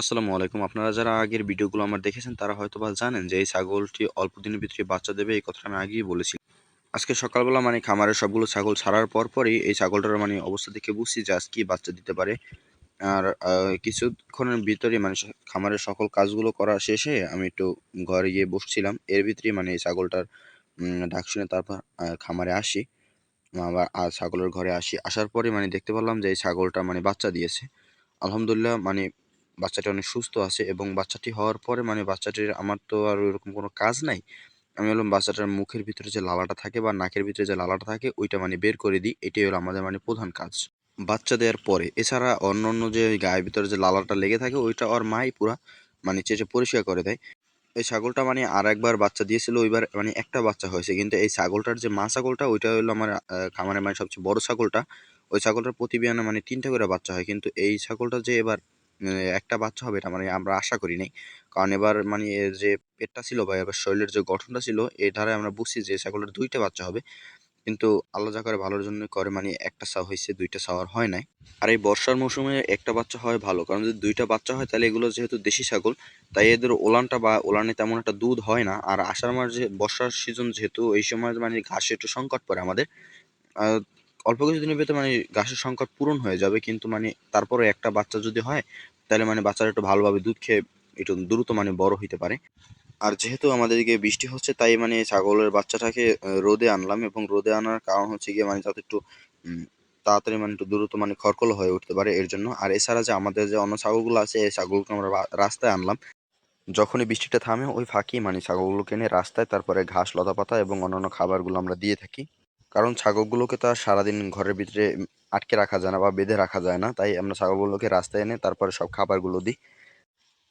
আসসালামু আলাইকুম। আপনারা যারা আগের ভিডিওগুলো আমার দেখেছেন, তারা হয়তো বা জানেন যে এই ছাগলটি অল্প দিনের ভিতরে বাচ্চা দেবে, এই কথাটা আমি আগেই বলেছি। আজকে সকালবেলা মানে খামারের সবগুলো ছাগল ছাড়ার পরপরই এই ছাগলটার মানে অবস্থা দেখে বুঝছি যে আজকেই বাচ্চা দিতে পারে। আর কিছুক্ষণের ভিতরে মানে খামারের সকল কাজগুলো করা শেষে আমি একটু ঘরে গিয়ে বসছিলাম। এর ভিতরেই মানে এই ছাগলটার ডাক শুনে তারপর খামারে আসি। আবার আর ছাগলের ঘরে আসি। আসার পরে মানে দেখতে পারলাম যে এই ছাগলটা মানে বাচ্চা দিয়েছে। আলহামদুলিল্লাহ মানে বাচ্চাটি অনেক সুস্থ আছে এবং বাচ্চাটি হওয়ার পরে মানে বাচ্চাটির আমার তো আর ওইরকম কোনো কাজ নাই। আমি বললাম বাচ্চাটার মুখের ভিতরে যে লালাটা থাকে বা নাকের ভিতরে যে লালাটা থাকে, ওইটা মানে বের করে দিই। এটাই হলো আমাদের মানে প্রধান কাজ। বাচ্চা দেওয়ার পরে। এছাড়া অন্য অন্য যে গায়ের ভিতরে যে লালাটা লেগে থাকে, ওইটা ওর মাই পুরা মানে চেঁচে পরিষ্কার করে দেয়। এই ছাগলটা মানে আর একবার বাচ্চা দিয়েছিল, ওইবার মানে একটা বাচ্চা হয়েছে। কিন্তু এই ছাগলটার যে মা ছাগলটা, ওইটা হলো আমার খামারের মানে সবচেয়ে বড় ছাগলটা। ওই ছাগলটার প্রতি বিয়ানে মানে ৩ টা করে বাচ্চা হয়। কিন্তু এই ছাগলটা যে এবার একটা বাচ্চা হবে এটা মানে আমরা আশা করি নাই। কারণ এবার মানে এর যে পেটটা ছিল বা এবার শরীরের যে গঠনটা ছিল এই ধারায় আমরা বুঝছি যে ছাগলটার ২ টা বাচ্চা হবে। কিন্তু আল্লাহ যা করে ভালোর জন্য করে মানে একটা ছাও হইছে ২ টা ছাও আর হয় নাই। আর এই বর্ষার মৌসুমে একটা বাচ্চা হয় ভালো। কারণ যদি দুইটা বাচ্চা হয়, তাহলে এগুলো যেহেতু দেশি ছাগল, তাই এদের ওলানটা বা ওলানে তেমন একটা দুধ হয় না। আর আষাঢ় মাস যে, বর্ষার সিজন যেহেতু, এই সময় মানে ঘাসে একটু সংকট পড়ে আমাদের। অল্প কিছুদিনের ভেতর মানে ঘাসের সংকট পূরণ হয়ে যাবে। কিন্তু মানে তারপরেও একটা বাচ্চা যদি হয় তাহলে মানে বাচ্চারা একটু ভালোভাবে দুধ খেয়ে একটু দ্রুত মানে বড় হইতে পারে। আর যেহেতু আমাদেরকে বৃষ্টি হচ্ছে তাই মানে ছাগলের বাচ্চাটাকে রোদে আনলাম এবং রোদে আনার কারণ হচ্ছে গিয়ে মানে যাতে একটু তাড়াতাড়ি মানে একটু দ্রুত মানে খড়খড় হয়ে উঠতে পারে এর জন্য। আর এছাড়া যে আমাদের যে অন্য ছাগলগুলো আছে এই ছাগলগুলো আমরা রাস্তায় আনলাম। যখনই বৃষ্টিটা থামে ওই ফাঁকি মানে ছাগলগুলোকে এনে রাস্তায় তারপরে ঘাস, লতাপাতা এবং অন্যান্য খাবারগুলো আমরা দিয়ে থাকি। কারণ ছাগলগুলোকে তো আর সারাদিন ঘরের ভিতরে আটকে রাখা যায় না বা বেঁধে রাখা যায় না। তাই আমরা ছাগলগুলোকে রাস্তায় এনে তারপরে সব খাবারগুলো দিই।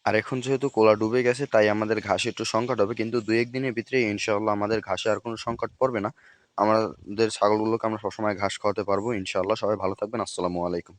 আর এখন যেহেতু কোলা ডুবে গেছে, তাই আমাদের ঘাসে একটু সংকট হবে। কিন্তু ২-১ দিনের ভিতরেই ইনশাআল্লাহ আমাদের ঘাসে আর কোনো সংকট পড়বে না। আমাদের ছাগলগুলোকে আমরা সবসময় ঘাস খাওয়াতে পারব, ইনশাআল্লাহ। সবাই ভালো থাকবেন। আসসালামু আলাইকুম।